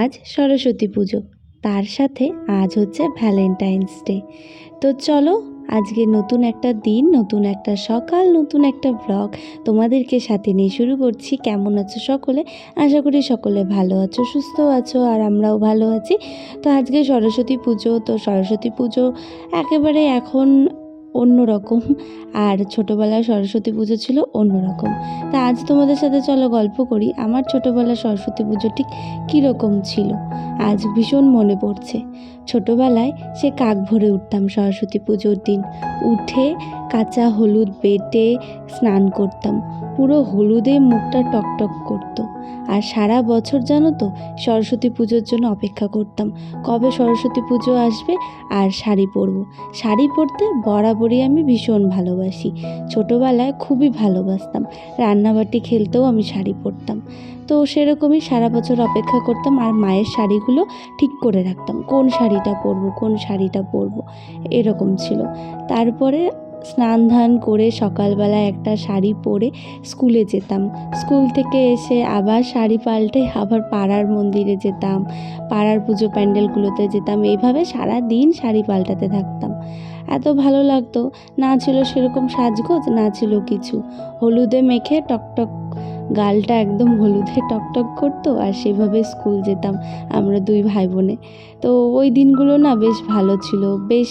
আজ সরস্বতী পুজো। তার সাথে আজ হচ্ছে ভ্যালেন্টাইন্স ডে তো চলো, আজকে নতুন একটা দিন, নতুন একটা সকাল, নতুন একটা ব্লগ তোমাদেরকে সাথে নিয়ে শুরু করছি। কেমন আছো সকলে? আশা করি সকলে ভালো আছো, সুস্থ আছো, আর আমরাও ভালো আছি। তো আজকে সরস্বতী পুজো, তো সরস্বতী পুজো একেবারে এখন অন্যরকম। আর ছোটোবেলায় সরস্বতী পুজো ছিল অন্যরকম। তা আজ তোমাদের সাথে চলো গল্প করি, আমার ছোটোবেলায় সরস্বতী পুজো ঠিক কীরকম ছিল? আজ ভীষণ মনে পড়ছে। ছোটোবেলায় সে কাক ভরে উঠতাম সরস্বতী পুজোর দিন। উঠে কাঁচা হলুদ বেটে স্নান করতাম। পুরো হলুদে মুখটা টকটক করতো। আর সারা বছর জানো তো সরস্বতী পুজোর জন্য অপেক্ষা করতাম। কবে সরস্বতী পুজো আসবে আর শাড়ি পরবো। শাড়ি পরতে বরাবরই আমি ভীষণ ভালোবাসি। ছোটোবেলায় খুবই ভালোবাসতাম। রান্নাবাটি খেলতেও আমি শাড়ি পরতাম। তো সেরকমই সারা বছর অপেক্ষা করতাম আর মায়ের শাড়িগুলো ঠিক করে রাখতাম। কোন শাড়িটা পরবো, কোন শাড়িটা পরবো, এরকম ছিল। তারপরে স্নান ধান করে সকালবেলা একটা শাড়ি পরে স্কুলে যেতাম। স্কুল থেকে এসে আবার শাড়ি পাল্টে আবার পাড়ার মন্দিরে যেতাম, পাড়ার পুজো প্যান্ডেলগুলোতে যেতাম। এইভাবে সারা দিন শাড়ি পাল্টাতে থাকতাম। এত ভালো লাগতো। না ছিল সেরকম সাজগোজ, না ছিল কিছু। হলুদে মেখে টকটক গালটা একদম হলুদে টকটক করতো আর সেভাবে স্কুল যেতাম আমরা দুই ভাই বোনে তো ওই দিনগুলো না বেশ ভালো ছিল। বেশ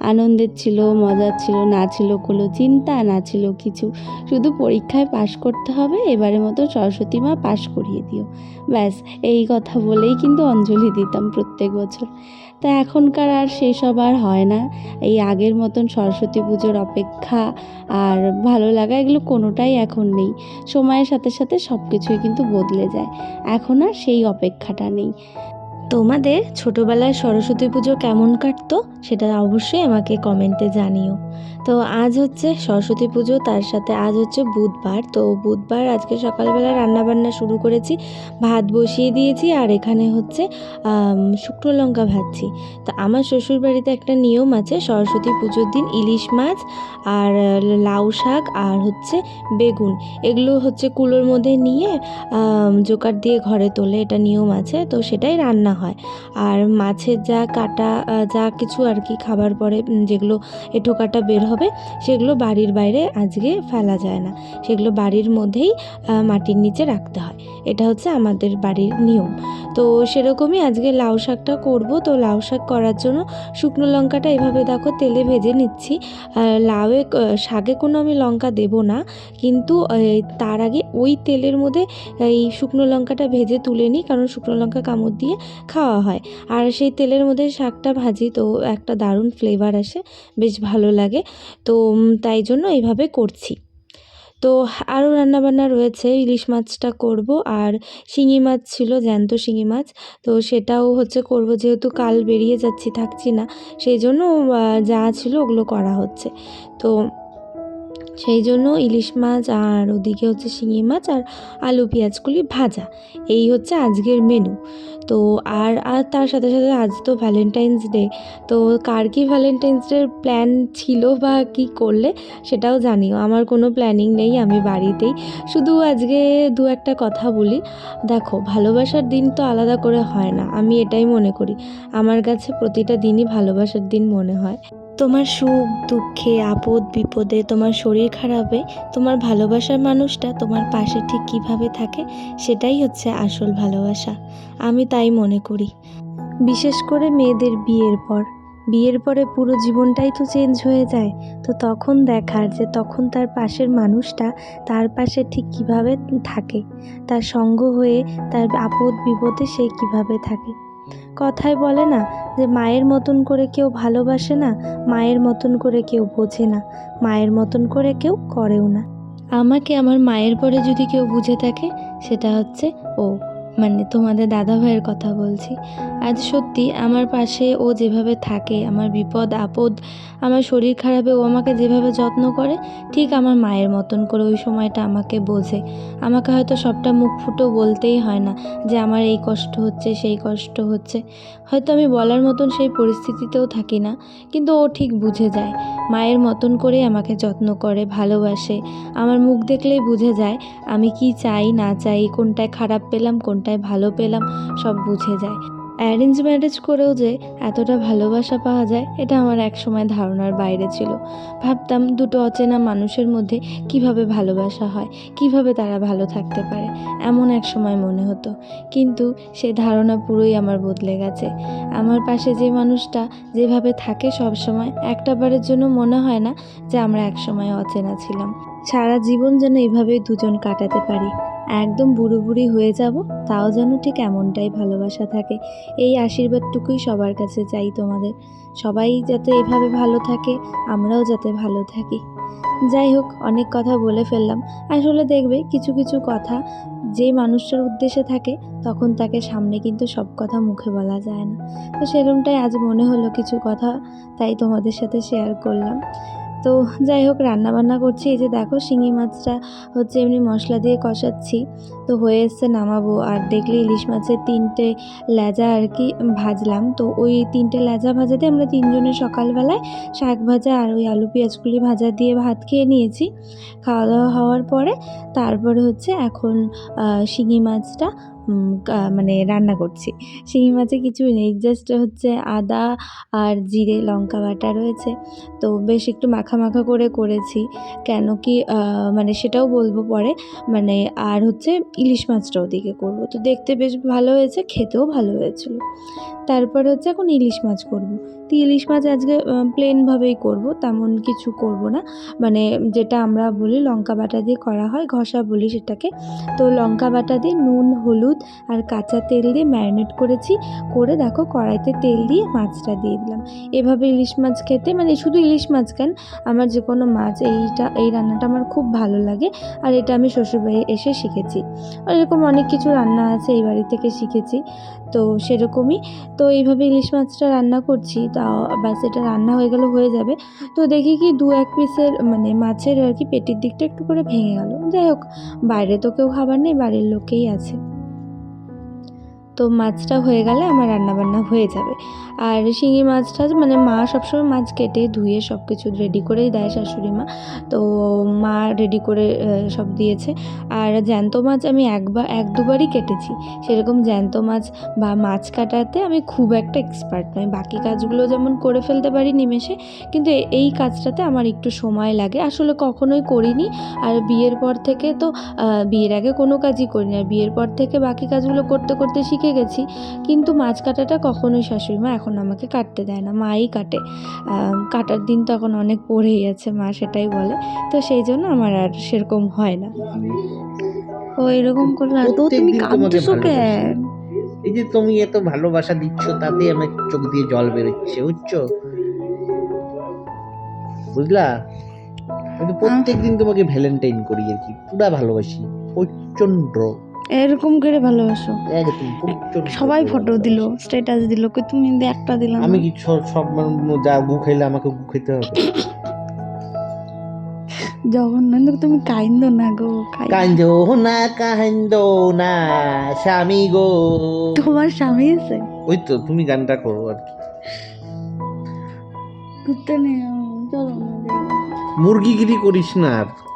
আনন্দের ছিল, মজার ছিল, না ছিল কোনো চিন্তা, না ছিল কিছু। শুধু পরীক্ষায় পাশ করতে হবে, এবারের মতো সরস্বতী মা পাশ করিয়ে দিও। ব্যাস, এই কথা বলেই কিন্তু অঞ্জলি দিতাম প্রত্যেক বছর। তা এখনকার আর সেসব আর হয় না। এই আগের মতন সরস্বতী পুজোর অপেক্ষা আর ভালো লাগা এগুলো কোনোটাই এখন নেই। সময়ের সাথে সাথে সব কিছুই কিন্তু বদলে যায়। এখন আর সেই অপেক্ষাটা নেই। তোমাদের ছোটোবেলায় সরস্বতী পুজো কেমন কাটতো সেটা অবশ্যই আমাকে কমেন্টে জানিও। তো আজ হচ্ছে সরস্বতী পুজো, তার সাথে আজ হচ্ছে বুধবার। তো বুধবার আজকে সকালবেলা রান্নাবান্না শুরু করেছি, ভাত বসিয়ে দিয়েছি আর এখানে হচ্ছে শুকনো লঙ্কা ভাজছি। তো আমার শ্বশুর বাড়িতে একটা নিয়ম আছে, সরস্বতী পুজোর দিন ইলিশ মাছ আর লাউ শাক আর হচ্ছে বেগুন। এগুলো হচ্ছে কুলোর মধ্যে নিয়ে জোকার দিয়ে ঘরে তোলে, এটা নিয়ম আছে, তো সেটাই রান্না হয়। আর মাছের যা কাটা যা কিছু আর কি খাবার পরে যেগুলো এঁঠো কাটা বের হবে সেগুলো বাড়ির বাইরে আজকে ফেলা যায় না। সেগুলো বাড়ির মধ্যেই মাটির নিচে রাখতে হয়। এটা হচ্ছে আমাদের বাড়ির নিয়ম। তো সেরকমই আজকে লাউ শাকটা করব। তো লাউ শাক করার জন্য শুকনো লঙ্কাটা এভাবে দেখো তেলে ভেজে নিচ্ছি। লাউয়ে শাকে কোনো আমি লঙ্কা দেব না। কিন্তু তার আগে ওই তেলের মধ্যে এই শুকনো লঙ্কাটা ভেজে তুলে নিই, কারণ শুকনো লঙ্কা কামড় দিয়ে খাওয়া হয়। আর সেই তেলের মধ্যে শাকটা ভাজি তো একটা দারুণ ফ্লেভার আসে, বেশ ভালো লাগে। তো তাই জন্য এইভাবে করছি। তো আরও রান্নাবান্না রয়েছে, ইলিশ মাছটা করব আর শিঙি মাছ ছিল, জ্যান্ত শিঙি মাছ। তো সেটাও হচ্ছে করব, যেহেতু কাল বেরিয়ে যাচ্ছি, থাকছি না, সেই জন্য যা ছিল ওগুলো করা হচ্ছে। তো সেই জন্য ইলিশ মাছ আর ওদিকে হচ্ছে শিঙি মাছ আর আলু পেঁয়াজগুলি ভাজা। এই হচ্ছে আজকের মেনু তো আর আর তার সাথে সাথে আজ তো ভ্যালেন্টাইন্স ডে তো কার কি ভ্যালেন্টাইন্স ডের প্ল্যান ছিল বা কি করলে সেটাও জানিও। আমার কোনো প্ল্যানিং নেই, আমি বাড়িতেই। শুধু আজকে দু একটা কথা বলি। দেখো, ভালোবাসার দিন তো আলাদা করে হয় না, আমি এটাই মনে করি। আমার কাছে প্রতিটা দিনই ভালোবাসার দিন মনে হয়। তোমার সুখ, দুঃখে, আপদ, বিপদে, তোমার শরীর খারাপে, তোমার ভালোবাসার মানুষটা তোমার পাশে ঠিক কীভাবে থাকে, সেটাই হচ্ছে আসল ভালোবাসা। আমি তাই মনে করি। বিশেষ করে মেয়েদের বিয়ের পর। বিয়ের পরে পুরো জীবনটাই তো চেঞ্জ হয়ে যায়। তো তখন দেখার যে তখন তার পাশের মানুষটা তার পাশে ঠিক কীভাবে থাকে, তার সঙ্গ হয়ে তার আপদ, বিপদে সে কীভাবে থাকে। কথায় বলে না যে মায়ের মতন করে কেউ ভালোবাসে না, মায়ের মতন করে কেউ বোঝে না, মায়ের মতন করে কেউ করেও না। আমাকে আমার মায়ের পরে যদি কেউ বুঝে থাকে, সেটা হচ্ছে ও। মানে তোমাদের দাদা ভাইয়ের কথা বলছি। আজ সত্যি আমার পাশে ও যেভাবে থাকে, আমার বিপদ, আপদ, আমার শরীর খারাপে ও আমাকে যেভাবে যত্ন করে, ঠিক আমার মায়ের মতন করে ওই সময়টা আমাকে বোঝে। আমাকে হয়তো সবটা মুখ ফুটো বলতেই হয় না যে আমার এই কষ্ট হচ্ছে, সেই কষ্ট হচ্ছে। হয়তো আমি বলার মতন সেই পরিস্থিতিতেও থাকি না, কিন্তু ও ঠিক বুঝে যায়। মায়ের মতন করে আমাকে যত্ন করে, ভালোবাসে। আমার মুখ দেখলেই বুঝে যায় আমি কি চাই, না চাই, কোনটায় খারাপ পেলাম কোনটায় ভালো পেলাম, সব বুঝে যায়। অ্যারেঞ্জ ম্যারেজ করেও যে এতটা ভালোবাসা পাওয়া যায়, এটা আমার এক সময় ধারণার বাইরে ছিল। ভাবতাম দুটো অচেনা মানুষের মধ্যে কীভাবে ভালোবাসা হয়, কীভাবে তারা ভালো থাকতে পারে, এমন এক সময় মনে হতো। কিন্তু সে ধারণা পুরোই আমার বদলে গেছে। আমার পাশে যে মানুষটা যেভাবে থাকে সব সময় একটা বারের জন্য মনে হয় না যে আমরা এক সময় অচেনা ছিলাম। সারা জীবন যেন এভাবেই দুজন কাটাতে পারি। একদম বুড়ো বুড়ি হয়ে যাব, তাও যেন ঠিক এমনটাই ভালোবাসা থাকে। এই আশীর্বাদটুকুই সবার কাছে চাই তোমাদের। সবাই যাতে এভাবে ভালো থাকে, আমরাও যাতে ভালো থাকি। যাই হোক, অনেক কথা বলে ফেললাম। আসলে দেখবে, কিছু কিছু কথা যে মানুষটার উদ্দেশ্যে থাকে, তখন তাকে সামনে কিন্তু সব কথা মুখে বলা যায় না। তো সেরকমটাই আজ মনে হলো কিছু কথা, তাই তোমাদের সাথে শেয়ার করলাম। তো যাই হোক রান্না বান্না করছি। এই যে দেখো, শিঙি মাছটা হচ্ছে এমনি মশলা দিয়ে কষাচ্ছি। তো হয়ে এসছে নামাবো। আর দেখলে ইলিশ মাছের তিনটে লেজা আর কি ভাজলাম। তো ওই তিনটে লেজা ভাজাতে আমরা তিনজনে সকালবেলায় শাক ভাজা আর ওই আলু পেঁয়াজগুলি ভাজা দিয়ে ভাত খেয়ে নিয়েছি। খাওয়া দাওয়া হওয়ার পরে তারপরে হচ্ছে এখন শিঙি মাছটা মানে রান্না করছি। শিঙি মাছে কিছুই নেই জাস্ট হচ্ছে আদা আর জিরে, লঙ্কা বাটা রয়েছে। তো বেশ একটু মাখা মাখা করে করেছি, কেন কি মানে সেটাও বলব পরে মানে আর হচ্ছে ইলিশ মাছটা ওদিকে করব। তো দেখতে বেশ ভালো হয়েছে, খেতেও ভালো হয়েছিল। তারপর হচ্ছে এখন ইলিশ মাছ করব। তো ইলিশ মাছ আজকে প্লেনভাবেই করব, তেমন কিছু করব না। মানে যেটা আমরা বলি লঙ্কা বাটা দিয়ে করা হয়, ঘষা বলি সেটাকে। তো লঙ্কা বাটা দিয়ে নুন, হলুদ আর কাঁচা তেল দিয়ে ম্যারিনেট করেছি। করে দেখো কড়াইতে তেল দিয়ে মাছটা দিয়ে দিলাম। এভাবে ইলিশ মাছ খেতে মানে শুধু ইলিশ মাছ কেন, আমার যে কোনো মাছ, এইটা, এই রান্নাটা আমার খুব ভালো লাগে। আর এটা আমি শ্বশুরবাড়ি এসে শিখেছি। এরকম অনেক কিছু রান্না আছে এই বাড়ি থেকে শিখেছি। তো সেরকমই। তো এইভাবে ইলিশ মাছটা রান্না করছি। তাও ব্যাস এটা রান্না হয়ে গেলে হয়ে যাবে। তো দেখি কি দু এক পিসের মানে মাছের আর কি পেটির দিকটা একটু করে ভেঙে গেল। যাই হোক, বাইরে তো কেউ খাবার নেই, বাড়ির লোকেই আছে। তো মাছটা হয়ে গেলে আমার রান্নাবান্না হয়ে যাবে। আর শিঙি মাছটা মানে মা সবসময় মাছ কেটে ধুয়ে সব কিছু রেডি করেই দেয় শাশুড়ি মা। তো মা রেডি করে সব দিয়েছে। আর জ্যান্ত মাছ আমি একবার, এক দুবারই কেটেছি। সেরকম জ্যান্ত মাছ বা মাছ কাটাতে আমি খুব একটা এক্সপার্ট নই। বাকি কাজগুলো যেমন করে ফেলতে পারি নিমেষে, কিন্তু এই কাজটাতে আমার একটু সময় লাগে। আসলে কখনোই করিনি। আর বিয়ের পর থেকে তো বিয়ের আগে কোনো কাজই করিনি। আর বিয়ের পর থেকে বাকি কাজগুলো করতে করতে শিখে গেছি। কিন্তু মাছ কাটাটা কখনোই শাশুড়ি মা এখন আমাকে কাটতে দেয় না মাই কাটে। কাটার দিন তো এখন অনেক পড়েই আছে মা সেটাই বলে। তো সেই জন্য আমার আর সেরকম হয় না। ও এরকম করলে তো তুমি কাঁদছো কেন? এই যে তুমি এত ভালোবাসা দিচ্ছ তাতে আমার চোখ দিয়ে জল বেরোচ্ছে বুঝছ? বুঝলা? আমি প্রত্যেক দিন তোমাকে ভ্যালেন্টাইন করি আর কি পুরা ভালোবাসি প্রচণ্ড এরকম করে ভালোবাসো। একদম সবাই ফটো। দিল স্ট্যাটাস দিল কই তুমি একটা দিলাম আমি কি সব সব যা গু খাইলে আমাকে গু খেতে হবে? জগন্নাথ তুমি কাইন্দ না গো কাইন্দ। না কান্দো না স্বামী গো। তোমার স্বামী আছে? ওই তো তুমি গানটা করো আর কি। ঘুরতে নেই চলো না। মুরগিগিরি করিস না আর।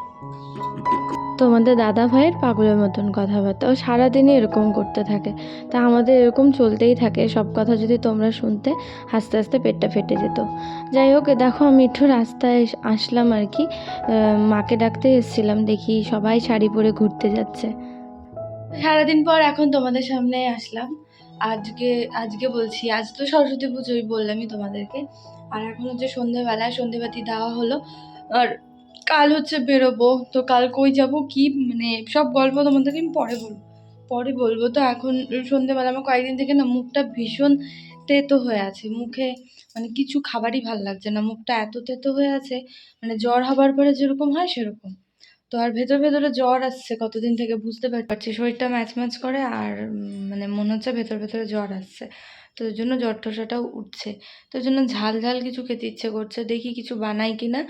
তোমাদের দাদা ভাইয়ের পাগলের মতন কথাবার্তা। ও সারাদিনই এরকম করতে থাকে। তা আমাদের এরকম চলতেই থাকে। সব কথা যদি তোমরা শুনতে আস্তে আস্তে পেটটা ফেটে যেত। যাই হোক দেখো, আমি একটু রাস্তায় আসলাম আর কি। মাকে ডাকতে এসেছিলাম। দেখি সবাই শাড়ি পরে ঘুরতে যাচ্ছে। সারাদিন পর এখন তোমাদের সামনে আসলাম। আজকে আজকে বলছি, আজ তো সরস্বতী পুজোই বললামই তোমাদেরকে। আর এখন হচ্ছে সন্ধেবেলায় সন্ধেবাতি দেওয়া হলো। আর কাল হচ্ছে বেরোবো, তো কাল কই যাব, কি মানে সব গল্প তোমাদেরকে আমি পরে বলব পরে বলব। তো এখন সন্ধেবেলা আমার কয়েকদিন থেকে না মুখটা ভীষণ তেতো হয়ে আছে। মুখে মানে কিছু খাবারই ভালো লাগছে না। মুখটা এত তেতো হয়ে আছে মানে জ্বর হবার পরে যেরকম হয় সেরকম। তো আর ভেতর ভেতরে জ্বর আসছে কতদিন থেকে বুঝতে পারছি শরীরটা ম্যাচ ম্যাচ করে আর মানে মনে হচ্ছে ভেতর ভেতরে জ্বর আসছে। তো ওই জন্য জ্বর টসাটাও উঠছে। তো ওই জন্য ঝাল ঝাল কিছু খেতে ইচ্ছে করছে। দেখি কিছু বানাই কি না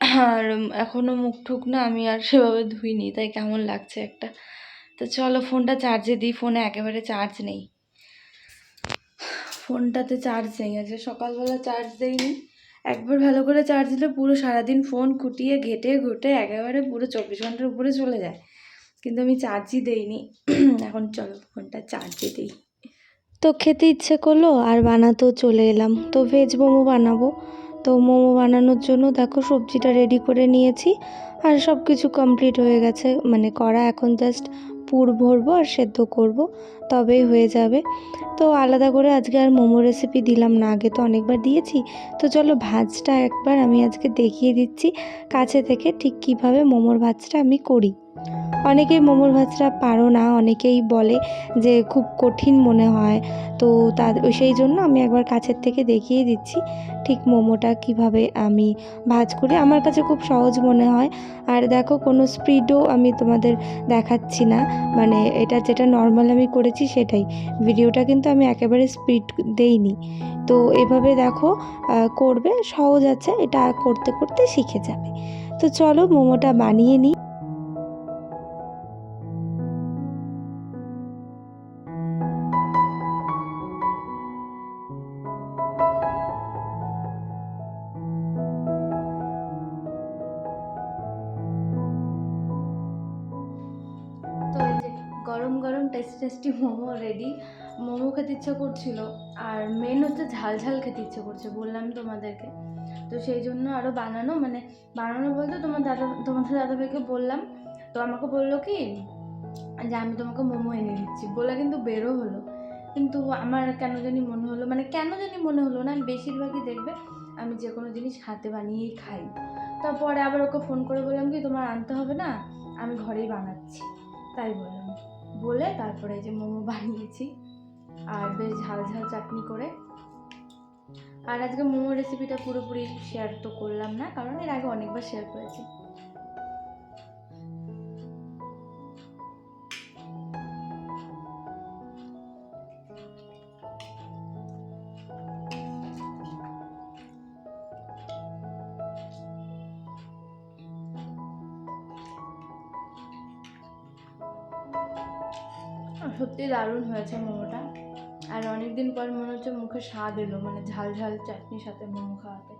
আর এখনও মুখ ঠুক না, আমি আর সেভাবে ধুইনি, তাই কেমন লাগছে একটা। তো চলো ফোনটা চার্জে দিই, ফোনে একেবারে চার্জ নেই। ফোনটাতে চার্জ নেই আছে সকালবেলা চার্জ দেইনি। একবার ভালো করে চার্জ দিলে পুরো সারাদিন ফোন খুঁটিয়ে, ঘেটে, ঘুটে একেবারে পুরো চব্বিশ ঘণ্টার উপরে চলে যায়। কিন্তু আমি চার্জই দেইনি। এখন চলো ফোনটা চার্জে দিই। তো খেতে ইচ্ছে করল, আর বানাতেও চলে এলাম। তো ভেজ মোমো বানাবো। তো মোমো বানানোর জন্য দেখো সবজিটা রেডি করে নিয়েছি। আর সব কিছু কমপ্লিট হয়ে গেছে। মানে করা এখন জাস্ট পুর ভরবো আর সেদ্ধ করব। তবেই হয়ে যাবে। তো আলাদা করে আজকে আর মোমো রেসিপি দিলাম না। আগে তো অনেকবার দিয়েছি। তো চলো ভাজটা একবার আমি আজকে দেখিয়ে দিচ্ছি কাছে থেকে ঠিক কীভাবে মোমোর ভাজটা আমি করি। অনেকেই মোমোর ভাজটা পারো না, অনেকেই বলে যে খুব কঠিন মনে হয়। তো তার, সেই জন্য আমি একবার কাছের থেকে দেখিয়ে দিচ্ছি ঠিক মোমোটা কীভাবে আমি ভাজ করি। আমার কাছে খুব সহজ মনে হয়। আর দেখো কোনো স্পিডও আমি তোমাদের দেখাচ্ছি না। মানে এটা যেটা নর্মাল আমি করেছি সেটাই। ভিডিওটা কিন্তু আমি একেবারে স্পিড দেইনি। তো এভাবে দেখো করবে, সহজ আছে। এটা করতে করতে শিখে যাবে। তো চলো মোমোটা বানিয়ে নিই গরম গরম tasty tasty momo ready momo খেতে ইচ্ছা করছিল, আর মেন হচ্ছে ঝাল ঝাল খেতে ইচ্ছে করছে, বললাম তোমাদেরকে। তো সেই জন্য আরও বানানো মানে বানানো বলতে তোমার দাদা তোমাদের দাদাভাইকে বললাম। তো আমাকে বলল কি, যে আমি তোমাকে মোমো এনে দিচ্ছি। বলে কিন্তু বেরো হলো। কিন্তু আমার কেন জানি মনে হলো মানে কেন জানি মনে হলো না বেশিরভাগই দেখবে আমি যে কোনো জিনিস হাতে বানিয়েই খাই। তারপরে আবার ওকে ফোন করে বললাম কি, তোমার আনতে হবে না, আমি ঘরেই বানাচ্ছি। তাই বললাম বলে তারপরে যে মোমো বানিয়েছি আর বেশ ঝাল ঝাল চাটনি করে। আর আজকে মোমো রেসিপিটা পুরোপুরি শেয়ার তো করলাম না, কারণ এর আগে অনেকবার শেয়ার করেছি। সত্যি দারুণ হয়েছে মোমোটা। আর অনেক দিন পর মনে হচ্ছে মুখে স্বাদ এলো মানে ঝাল ঝাল চাটনির সাথে মোমো খাওয়াতে।